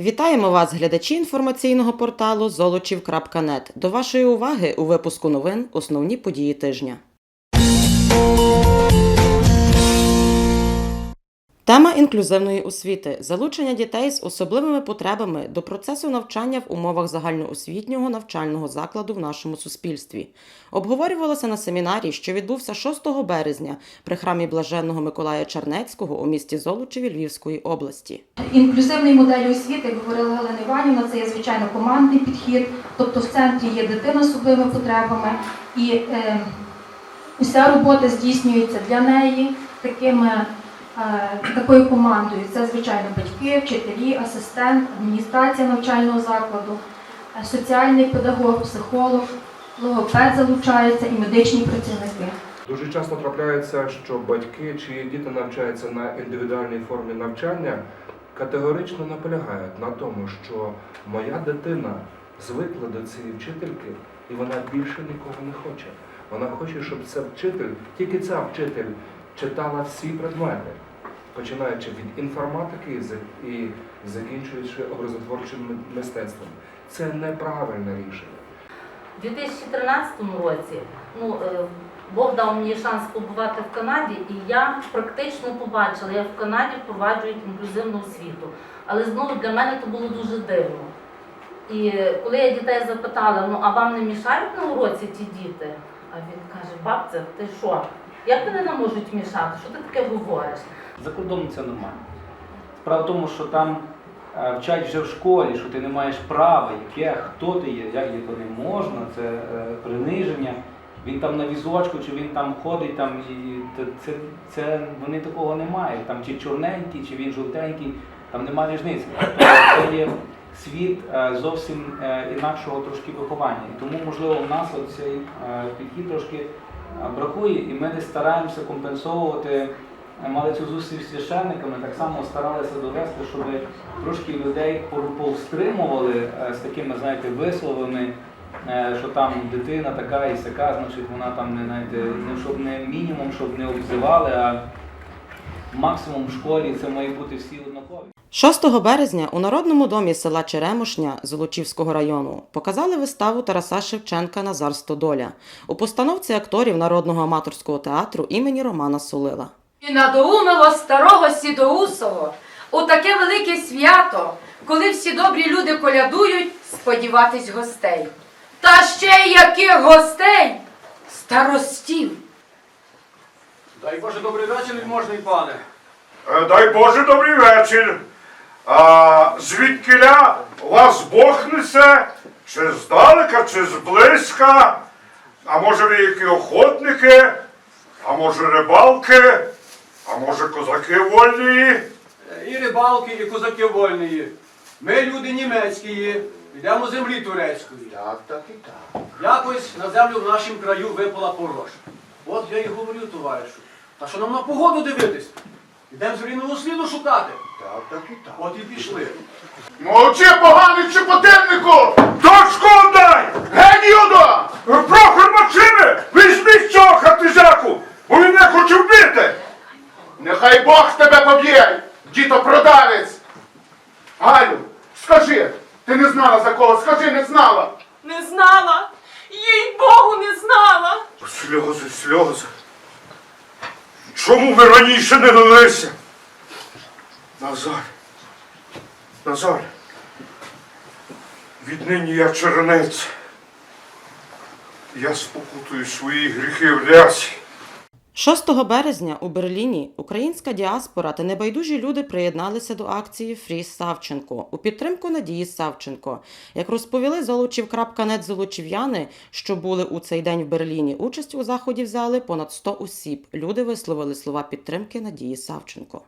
Вітаємо вас, глядачі інформаційного порталу золочів.нет. До вашої уваги у випуску новин основні події тижня. Тема інклюзивної освіти залучення дітей з особливими потребами до процесу навчання в умовах загальноосвітнього навчального закладу в нашому суспільстві обговорювалося на семінарі, що відбувся 6 березня при храмі блаженного Миколая Чернецького у місті Золочеві Львівської області. Інклюзивний модель освіти, говорила Галина Іванівна, це є звичайно командний підхід, тобто в центрі є дитина з особливими потребами, і е, вся робота здійснюється для неї такими, такою командою. Це, звичайно, батьки, вчителі, асистент, адміністрація навчального закладу, е, соціальний педагог, психолог, логопед залучається і медичні працівники. Дуже часто трапляється, що батьки, чиї діти навчаються на індивідуальній формі навчання, категорично наполягають на тому, що моя дитина звикла до цієї вчительки, і вона більше нікого не хоче. Вона хоче, щоб ця вчитель, тільки ця вчитель читала всі предмети, починаючи від інформатики і закінчуючи образотворчим мистецтвом. Це неправильне рішення. У 2013 році ну, е, Бог дав мені шанс побувати в Канаді, і я практично побачила, як в Канаді впроваджують інклюзивну освіту. Але знову для мене це було дуже дивно. І коли я дітей запитала, ну а вам не мішають на уроці ті діти? А він каже, бабця, ти що? Як вони нам можуть мішати? Що ти таке говориш? За кордоном це нормально. Справа в тому, що там е, вчать вже в школі, що ти не маєш права, яке, хто ти є, як є, то не можна, це е, приниження. Він там на візочку, чи він там ходить, там, і це, це, вони такого не мають. Там чи чорненький, чи він жовтенький, там немає різниці. Це є світ е, зовсім е, інакшого трошки виховання. І тому, можливо, у нас цей підхід трошки бракує, і ми десь стараємося компенсовувати. Мали цю зустріч з священниками, так само старалися довести, щоб трошки людей пов- повстримували е, з такими, знаєте, висловами, е, що там дитина така і сяка, значить вона там не знаєте, ну, щоб не мінімум, щоб не обзивали, а максимум в школі це має бути всі однакові. 6 березня у Народному домі села Черемошня Золочівського району показали виставу Тараса Шевченка Назар Стодоля у постановці акторів Народного аматорського театру імені Романа Солила. І надоумило старого сідоусого у таке велике свято, коли всі добрі люди колядують, сподіватись гостей. Та ще й яких гостей? Старостів. Дай Боже, добрий вечір, можний пане. Е, Дай Боже добрий вечір. А, звідкиля вас Бог несе, чи здалека, чи зблизька, а може ви які охотники, а може рибалки, а може козаки вольні. Е, І рибалки, і козаки вольні. Ми люди німецькі, йдемо землі турецької. Так, так і так. Якось на землю в нашому краю випала пороша. От я і говорю, товаришу. Та що нам на погоду дивитись? Йдемо звіріного сліду шукати. Так, так і так. От і пішли. Мовчи, поганий чепотиннику! Дочку дай! Гені юдо! Прохор Максиме, візьміть цього хатизяку, бо він не хоче вбити! Нехай Бог тебе поб'є, діто продавець! Галю, скажи, ти не знала за кого, скажи, не знала! Не знала, їй Богу не знала. Сльози, сльози. Чому ви раніше не лилися? Назар. Назар. Віднині я чернець. Я спокутую свої гріхи в лясі. 6 березня у Берліні українська діаспора та небайдужі люди приєдналися до акції Фрі Савченко у підтримку Надії Савченко. Як розповіли золочів.нет золочів'яни, що були у цей день в Берліні, участь у заході взяли понад 100 осіб. Люди висловили слова підтримки Надії Савченко.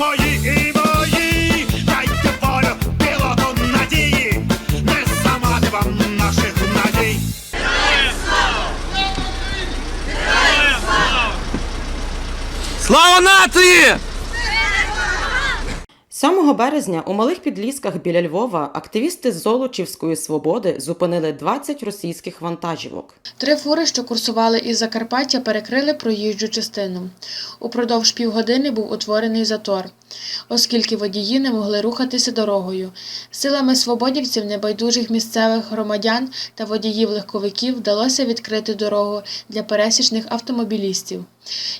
Твої і мої, дайте волю білого надії, не зламати вам наших надій. Слава нації! 7 березня у малих підлісках біля Львова активісти з Золочівської свободи зупинили 20 російських вантажівок. Три фури, що курсували із Закарпаття, перекрили проїжджу частину. Упродовж півгодини був утворений затор, оскільки водії не могли рухатися дорогою. Силами свободівців, небайдужих місцевих громадян та водіїв легковиків вдалося відкрити дорогу для пересічних автомобілістів.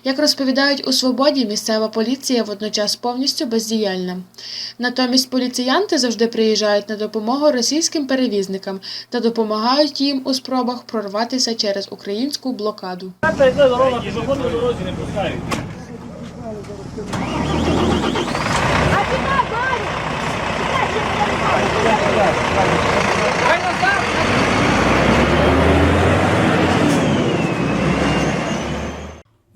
Як розповідають у свободі, місцева поліція водночас повністю бездіяльна. Натомість поліціянти завжди приїжджають на допомогу російським перевізникам та допомагають їм у спробах прорватися через українську блокаду. –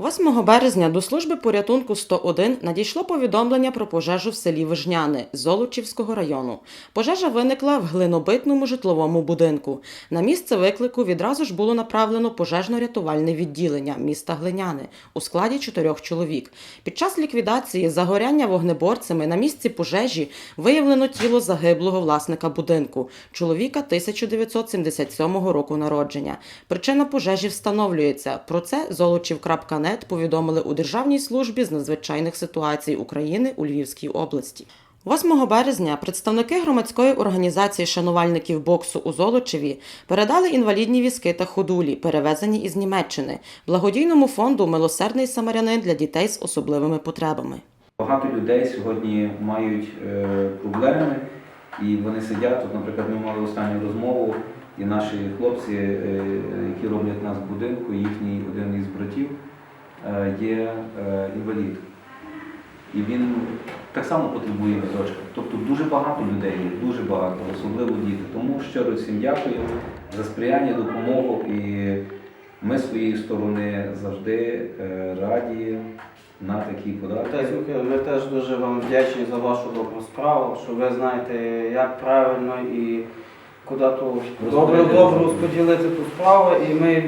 8 березня до служби порятунку 101 надійшло повідомлення про пожежу в селі Вижняни Золочівського району. Пожежа виникла в глинобитному житловому будинку. На місце виклику відразу ж було направлено пожежно-рятувальне відділення міста Глиняни у складі чотирьох чоловік. Під час ліквідації загоряння вогнеборцями на місці пожежі виявлено тіло загиблого власника будинку, чоловіка 1977 року народження. Причина пожежі встановлюється. Про це Золочів.нет повідомили у Державній службі з надзвичайних ситуацій України у Львівській області. 8 березня представники громадської організації шанувальників боксу у Золочеві передали інвалідні візки та ходулі, перевезені із Німеччини, благодійному фонду Милосердний самарянин для дітей з особливими потребами. Багато людей сьогодні мають е, проблеми, і вони сидять. Тут, наприклад, ми мали останню розмову, і наші хлопці, е, які роблять нас в будинку, їхній один із братів е, є е, інвалід. І він так само потребує візочка. Тобто дуже багато людей є, дуже багато, особливо діти. Тому щиро всім дякую за сприяння, допомогу. І ми з своєї сторони завжди е, раді на такі податки. Ми теж дуже вам вдячні за вашу добру справу, що ви знаєте, як правильно і куди ту Розподілити. добре розподілити ту справу. І ми,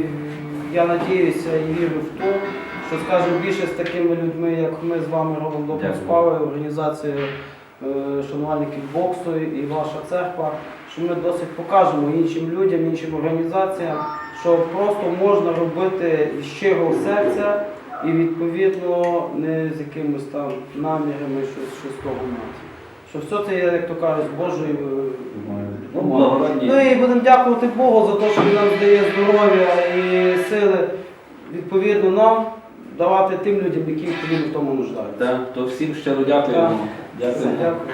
я надіюся і вірю в те, що скажімо, більше з такими людьми, як ми з вами робимо добру і організація е, шанувальників боксу і ваша церква, що ми досить покажемо іншим людям, іншим організаціям, що просто можна робити з щирого серця і відповідно не з якимись там намірами щось, щось того мати. Що все це є, як то кажуть, з Божою. е, Ну, Ну і будемо дякувати Богу за те, що Він нам дає здоров'я і сили відповідно нам давати тим людям, які в тому нуждаються. Так, то всім щиро дякуємо. Дякуємо. Дякую.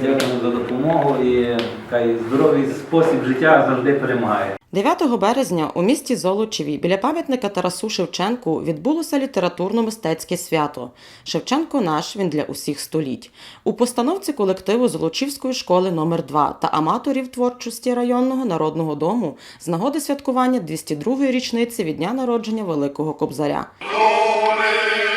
Дякуємо за допомогу і хай здоровий спосіб життя завжди перемагає. 9 березня у місті Золочеві біля пам'ятника Тарасу Шевченку відбулося літературно-мистецьке свято. Шевченко наш він для усіх століть. У постановці колективу Золочівської школи номер 2 та аматорів творчості районного народного дому з нагоди святкування 202-ї річниці від дня народження Великого Кобзаря. Що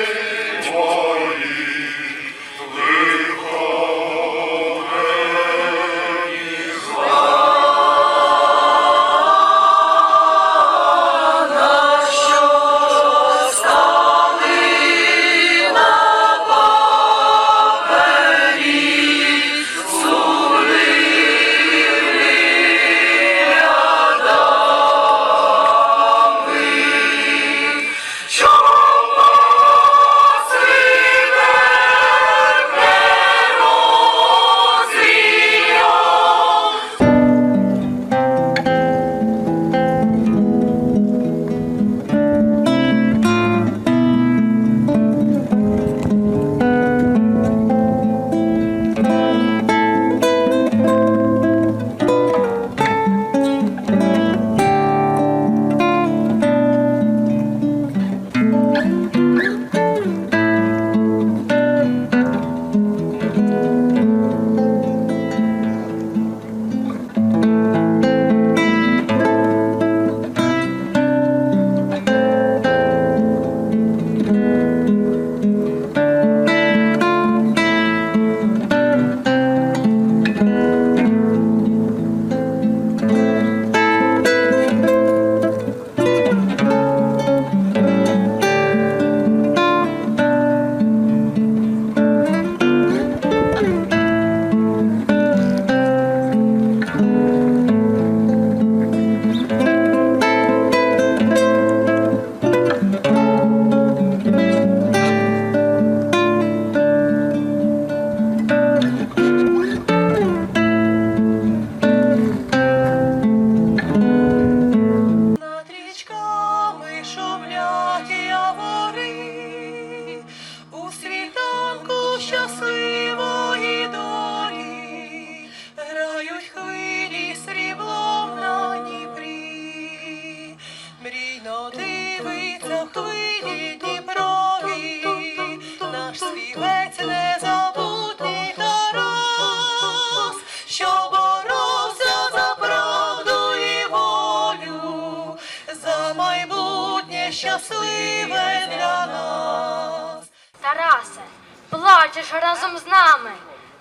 щасливе для нас. Тарасе, плачеш разом з нами.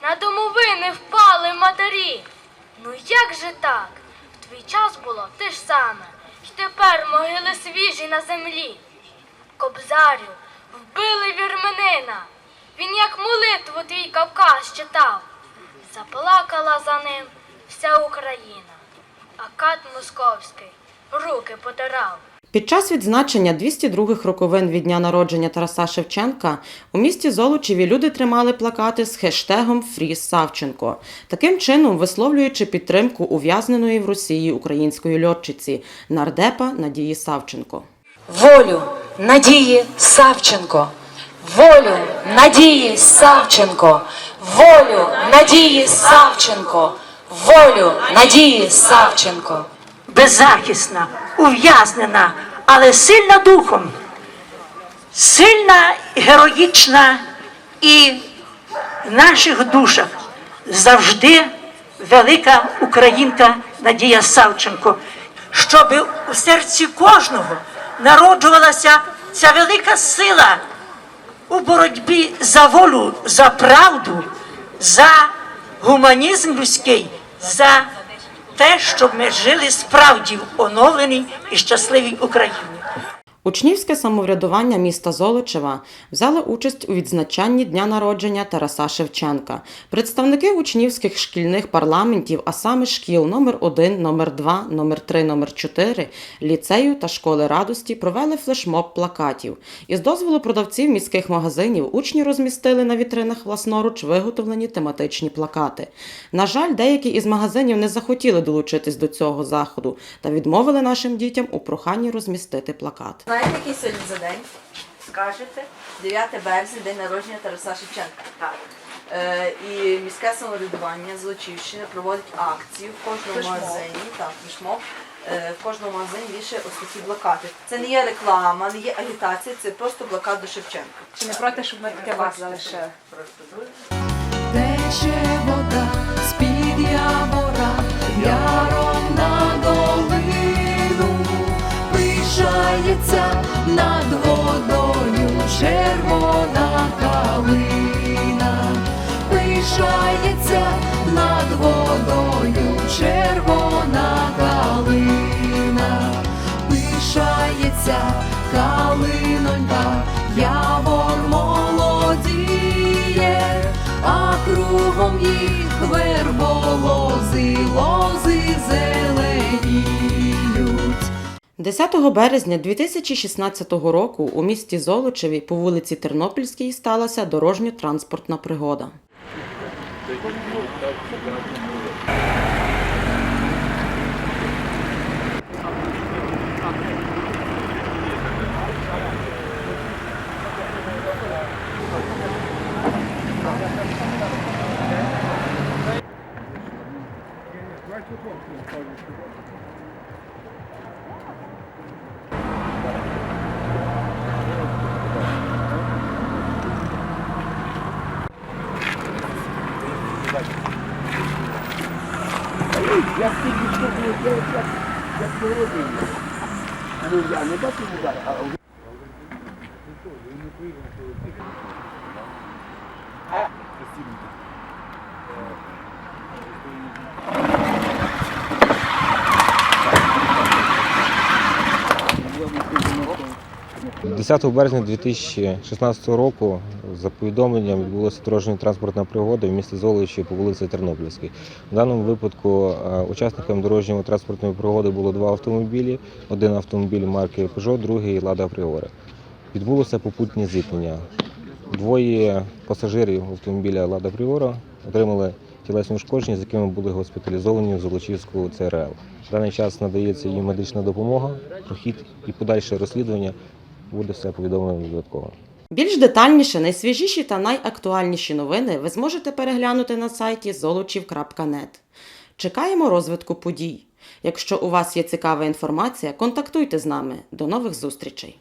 На домовини впали матері. Ну як же так? В твій час було те ж саме. І тепер могили свіжі на землі. Кобзарю, вбили вірменина. Він як молитву твій Кавказ читав. Заплакала за ним вся Україна, а кат московський руки потирав. Під час відзначення 202-х роковин від дня народження Тараса Шевченка у місті Золочеві люди тримали плакати з хештегом Фрі Савченко, таким чином висловлюючи підтримку ув'язненої в Росії української льотчиці нардепа Надії Савченко. Волю Надії Савченко. Волю Надії Савченко. Волю Надії Савченко. Волю Надії Савченко. Беззахисна, ув'язнена, але сильна духом, сильна, героїчна і в наших душах завжди велика українка Надія Савченко, щоб у серці кожного народжувалася ця велика сила у боротьбі за волю, за правду, за гуманізм людський, за те, щоб ми жили справді в оновленій і щасливій Україні. Учнівське самоврядування міста Золочева взяло участь у відзначанні дня народження Тараса Шевченка. Представники учнівських шкільних парламентів, а саме шкіл номер 1 номер 2 номер 3 номер 4 ліцею та школи радості провели флешмоб плакатів. Із дозволу продавців міських магазинів учні розмістили на вітринах власноруч виготовлені тематичні плакати. На жаль, деякі із магазинів не захотіли долучитись до цього заходу та відмовили нашим дітям у проханні розмістити плакат. Знаєте, який сьогодні за день? Скажете? 9 березня, день народження Тараса Шевченка. Так. Е, і міське самоврядування Злочівщини проводить акцію в кожному магазині, так, флешмоб, е, в кожному магазині вішає ось такі плакати. Це не є реклама, не є агітація, це просто плакат до Шевченка. Чи не проти, щоб ми таке вас залишили? Тече вода з-під явора, червона калина, пишається над водою. Червона калина, пишається калинонька, явор молодіє а кругом їх верболози, 10 березня 2016 року у місті Золочеві по вулиці Тернопільській сталася дорожньо-транспортна пригода. – 10 березня 2016 року за повідомленням відбулася дорожньо-транспортна пригода в місті Золочі по вулиці Тернопільській. В даному випадку е, учасниками дорожньої транспортної пригоди було два автомобілі. Один автомобіль марки Peugeot, другий Lada Priora. Відбулося попутнє зіткнення. Двоє пасажирів автомобіля Lada Priora отримали тілесні ушкодження, з якими були госпіталізовані в Золочівську ЦРЛ. В даний час надається їм медична допомога, прохід і подальше розслідування буде все повідомлено додатково. Більш детальніше, найсвіжіші та найактуальніші новини ви зможете переглянути на сайті золочів.нет. Чекаємо розвитку подій. Якщо у вас є цікава інформація, контактуйте з нами. До нових зустрічей!